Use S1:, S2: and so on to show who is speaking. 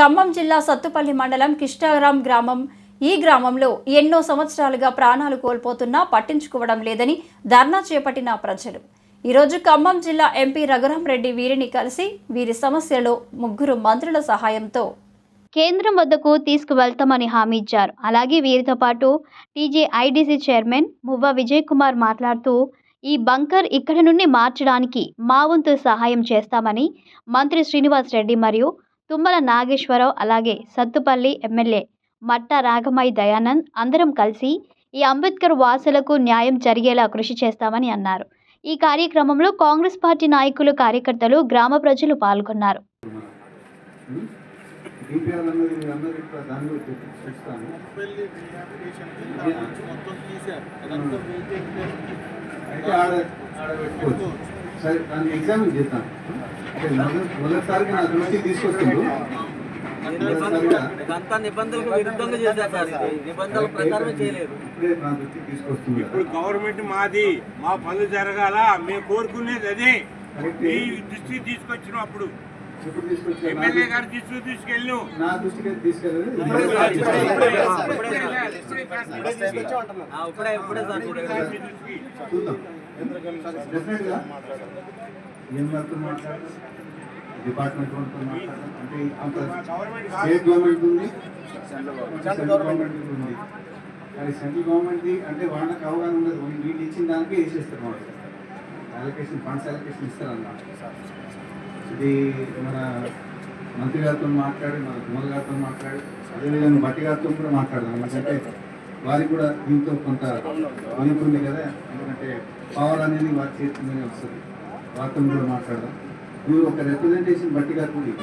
S1: ఖమ్మం జిల్లా సత్తుపల్లి మండలం కిష్టారాం గ్రామం. ఈ గ్రామంలో ఎన్నో సంవత్సరాలుగా ప్రాణాలు కోల్పోతున్నా పట్టించుకోవడం లేదని ధర్నా చేపట్టిన ప్రజలు. ఈరోజు ఖమ్మం జిల్లా ఎంపీ రఘురామరెడ్డి వీరిని కలిసి వీరి సమస్యలో ముగ్గురు మంత్రుల సహాయంతో
S2: కేంద్రం వద్దకు తీసుకువెళ్తామని హామీ ఇచ్చారు. అలాగే వీరితో పాటు TJ IDC chairman Muvva Vijay Kumar మాట్లాడుతూ ఈ బంకర్ ఇక్కడ నుండి మార్చడానికి మా వంతు సహాయం చేస్తామని మంత్రి శ్రీనివాస్ రెడ్డి మరియు తుమ్మల నాగేశ్వరరావు అలాగే సత్తుపల్లి ఎమ్మెల్యే మట్ట రాగమయ్య దయానంద్ అందరం కలిసి ఈ అంబేద్కర్ వాసులకు న్యాయం జరిగేలా కృషి చేస్తామని అన్నారు. ఈ కార్యక్రమంలో కాంగ్రెస్ పార్టీ నాయకులు కార్యకర్తలు గ్రామ ప్రజలు పాల్గొన్నారు.
S3: అయితే ఆడ సరే దాన్ని ఎగ్జామిన్ చేస్తాను అంటే మొదటి మొదటిసారిగా నా దృష్టికి తీసుకొస్తుంది ఇప్పుడే
S4: గవర్నమెంట్ మాది మా పనులు జరగాల? మేము కోరుకునేది అదే. ఈ దృష్టికి తీసుకొచ్చినాం
S3: నా
S4: ఎమ్మెల్యే గారి దృష్టికి తీసుకెళ్ళాం
S3: నా దృష్టికి
S4: ఇప్పుడే
S5: ఇప్పుడే ఇప్పుడే
S4: ఇప్పుడే. ఇప్పుడే
S5: ఇప్పుడే ఇప్పుడే.
S3: చూద్దాం డెఫినెట్గా ఏం వర్క్ మాట్లాడదాం డిపార్ట్మెంట్ అంటే అంత స్టేట్ గవర్నమెంట్ ఉంది సెంట్రల్ గవర్నమెంట్ ఉంది కానీ సెంట్రల్ గవర్నమెంట్ది అంటే వాళ్ళకి అవగాహన ఉండదు వీళ్ళు ఇచ్చిన దానికి వేసేస్తారు వాళ్ళు అలొకేషన్ ఫండ్స్ అలొకేషన్ ఇస్తారు అన్నమాట ఇది మన మంత్రి గారితో మాట్లాడి మన కుమార్ గారితో మాట్లాడి అదేవిధంగా బట్టి గారితో కూడా మాట్లాడదాం. ఎందుకంటే వారికి కూడా దీంతో కొంత అనుకుంది కదా. ఎందుకంటే పవర్ అనేది వారి చేతిలోనే వస్తుంది. వారితో కూడా మాట్లాడదాం. మీరు ఒక రిప్రజెంటేషన్ బట్టి గారికి